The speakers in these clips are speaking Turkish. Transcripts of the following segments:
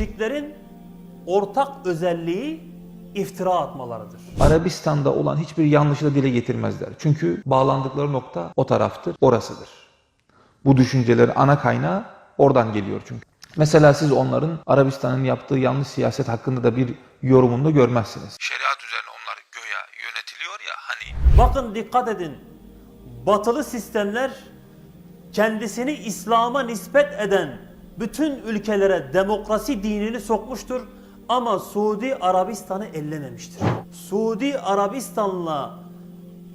müşriklerin ortak özelliği iftira atmalarıdır. Arabistan'da olan hiçbir yanlışı da dile getirmezler. Çünkü bağlandıkları nokta o taraftır, orasıdır. Bu düşüncelerin ana kaynağı oradan geliyor çünkü. Mesela siz onların Arabistan'ın yaptığı yanlış siyaset hakkında da bir yorumunu görmezsiniz. Şeriat üzerine onlar göya yönetiliyor ya hani Bakın dikkat edin. Batılı sistemler kendisini İslam'a nispet eden bütün ülkelere demokrasi dinini sokmuştur ama Suudi Arabistan'ı ellememiştir. Suudi Arabistan'la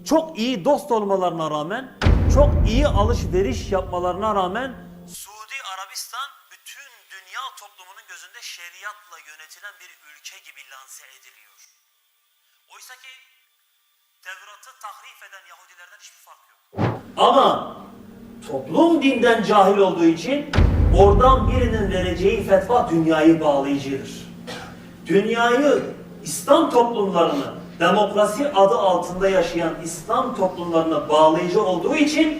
çok iyi dost olmalarına rağmen, çok iyi alışveriş yapmalarına rağmen Suudi Arabistan bütün dünya toplumunun gözünde şeriatla yönetilen bir ülke gibi lanse ediliyor. Oysa ki Tevrat'ı tahrif eden Yahudilerden hiçbir fark yok. Ama toplum dinden cahil olduğu için oradan birinin vereceği fetva dünyayı bağlayıcıdır. Dünyayı, İslam toplumlarını, demokrasi adı altında yaşayan İslam toplumlarına bağlayıcı olduğu için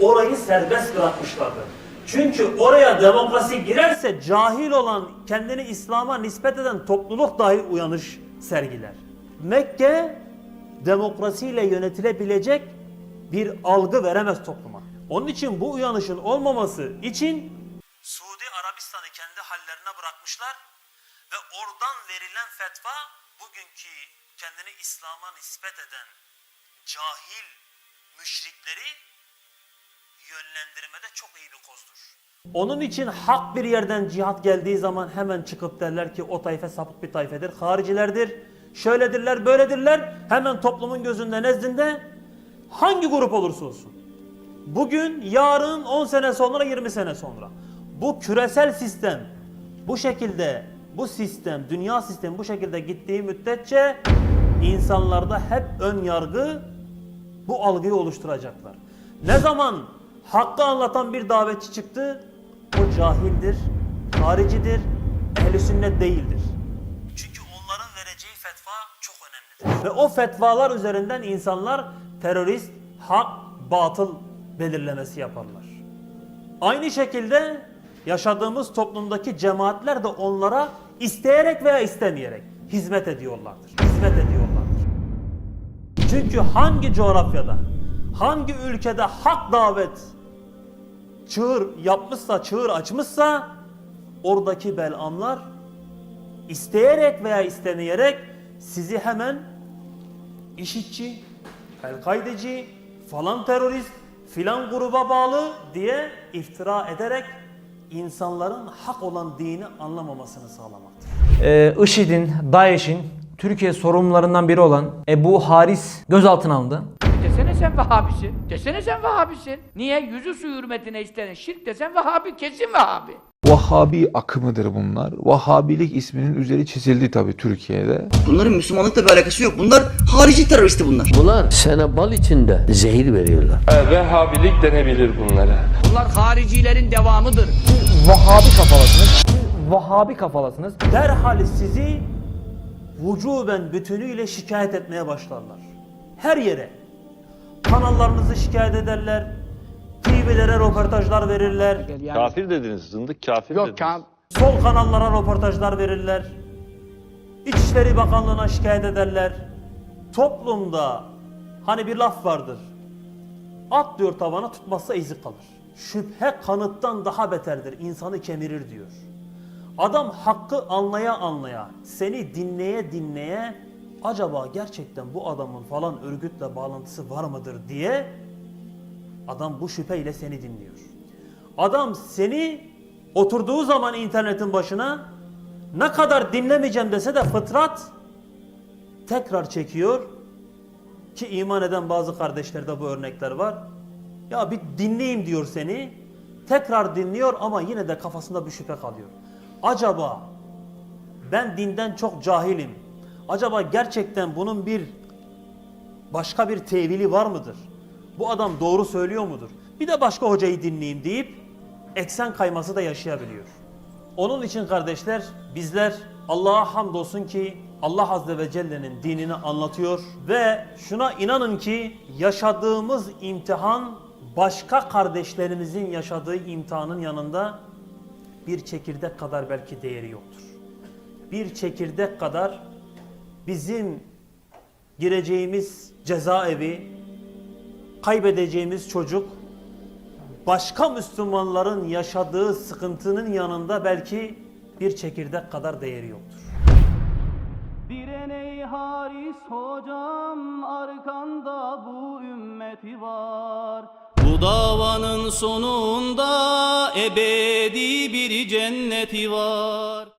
orayı serbest bırakmışlardır. Çünkü oraya demokrasi girerse cahil olan, kendini İslam'a nispet eden topluluk dahi uyanış sergiler. Mekke demokrasiyle yönetilebilecek bir algı veremez topluma. Onun için bu uyanışın olmaması için Arabistan'ı kendi hallerine bırakmışlar ve oradan verilen fetva bugünkü kendini İslam'a nispet eden cahil müşrikleri yönlendirmede çok iyi bir kozdur. Onun için hak bir yerden cihat geldiği zaman hemen çıkıp derler ki o tayfe sapık bir tayfedir, haricilerdir, şöyledirler, böyledirler. Hemen toplumun gözünde, nezdinde hangi grup olursa olsun. Bugün, yarın, 10 sene sonra, 20 sene sonra. Bu küresel sistem bu şekilde, bu sistem, dünya sistemi bu şekilde gittiği müddetçe insanlarda hep ön yargı bu algıyı oluşturacaklar. Ne zaman hakkı anlatan bir davetçi çıktı, o cahildir, haricidir, ehli sünnet değildir. Çünkü onların vereceği fetva çok önemlidir. Ve o fetvalar üzerinden insanlar terörist, hak, batıl belirlemesi yaparlar. Aynı şekilde yaşadığımız toplumdaki cemaatler de onlara isteyerek veya istemeyerek hizmet ediyorlardır. Hizmet ediyorlardır. Çünkü hangi coğrafyada, hangi ülkede hak davet çığır yapmışsa, çığır açmışsa oradaki belamlar isteyerek veya istemeyerek sizi hemen işitçi, el-kaideci, falan terörist, filan gruba bağlı diye iftira ederek insanların hak olan dini anlamamasını sağlamaktır. Ee, IŞİD'in, DAEŞ'in Türkiye sorumlularından biri olan Ebu Haris gözaltına alındı. Sen Vehhabisin. Desene sen Vehhabisin. Niye? Yüzü su hürmetine istenen şirk desen Vehhabi, kesin Vehhabi. Vahhabi akımıdır bunlar. Vahhabilik isminin üzeri çizildi tabii Türkiye'de. Bunların Müslümanlıkla bir alakası yok. Bunlar harici teröristi bunlar. Bunlar sene bal içinde zehir veriyorlar. Vehhabilik denebilir bunlara. Bunlar haricilerin devamıdır. Vahhabi kafalasınız. Vahhabi kafalasınız. Derhal sizi vücuben bütünüyle şikayet etmeye başlarlar. Her yere. Kanallarınızı şikayet ederler. TV'lere röportajlar verirler. Kafir dediniz, zındık kafir Yok dediniz. Sol kanallara röportajlar verirler. İçişleri Bakanlığı'na şikayet ederler. Toplumda hani bir laf vardır. At diyor tavana tutmazsa izi kalır. Şüphe kanıttan daha beterdir. insanı kemirir diyor. Adam hakkı anlaya anlaya, seni dinleye dinleye acaba gerçekten bu adamın falan örgütle bağlantısı var mıdır diye Adam bu şüpheyle seni dinliyor. Adam seni oturduğu zaman internetin başına ne kadar dinlemeyeceğim dese de fıtrat tekrar çekiyor. Ki iman eden bazı kardeşlerde bu örnekler var. Ya bir dinleyeyim diyor seni. Tekrar dinliyor ama yine de kafasında bir şüphe kalıyor. Acaba ben dinden çok cahilim. Acaba gerçekten bunun bir başka bir tevili var mıdır? Bu adam doğru söylüyor mudur? Bir de başka hocayı dinleyeyim deyip eksen kayması da yaşayabiliyor. Onun için kardeşler bizler Allah'a hamdolsun ki Allah Azze ve Celle'nin dinini anlatıyor ve şuna inanın ki yaşadığımız imtihan başka kardeşlerimizin yaşadığı imtihanın yanında bir çekirdek kadar belki değeri yoktur. Bir çekirdek kadar bizim gireceğimiz cezaevi, kaybedeceğimiz çocuk, başka Müslümanların yaşadığı sıkıntının yanında belki bir çekirdek kadar değeri yoktur. Diren ey Haris hocam arkanda bu ümmeti var Bu davanın sonunda ebedi bir cenneti var